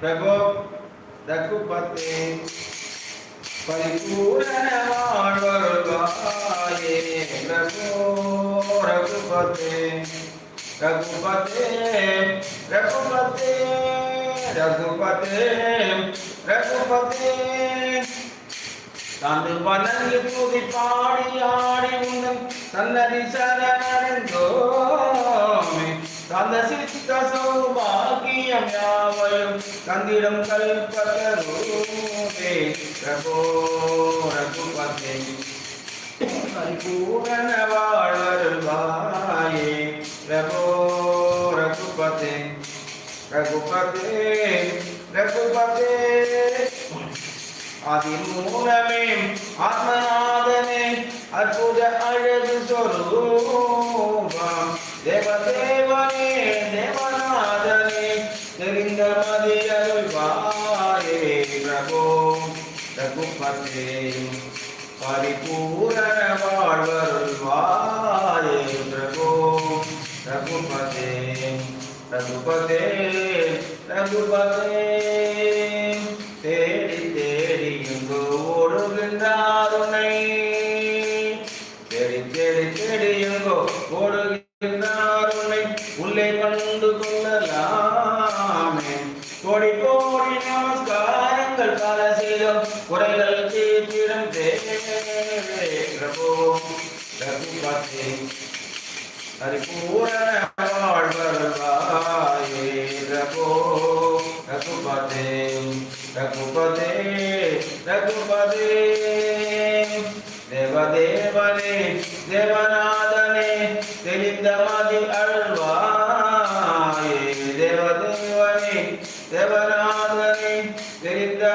ಪ್ರಭು ರಘುಪತೆ ಪರಿಪೂರ್ಣವಾಳುವಾಯೇ ಪ್ರಭು ರಘುಪತೆ ರಘುಪತೆ ರಘುಪತೆ रघुपते रघुपते तन वनंग तुदि पाड़ी आड़ी उन तन्नदि सर रसितसौभाग्यम्यावयं कल्पतरूपे प्रभो रघुपते परिपूर्णवाळर्भाये प्रभो रघुपते रघुपते रघुपते आदिमूलमे आत्मनादने अद्भुत अழகு स्वरूप। அருள்வாயே பிரபோ ரகுபதே பரிபூரண வாழ்வருள்வாயே பிரபோ ரகுபதே ரகுபதே ரகுபதே தேடி தேடி இங்கு ஓடுகின்றாருனை. தேடி தேடி தேடி எங்கோ ஓடுகின்றாருனை. உள்ளே கண்டு கொள்ளலாம். கோடி கோடி நமஸ்காரங்கள் பல செய்தோம் குறைகள் தீர்த்திடும் தேவே பிரபு ரகுபதே ஹரிபூரண வாழ்வருவாயே ரகோ ரகுபதே ரகுபதே ரகுபதே தேவதேவனே தேவநாதனே தெரிந்த மதி அழ்வா Gracias.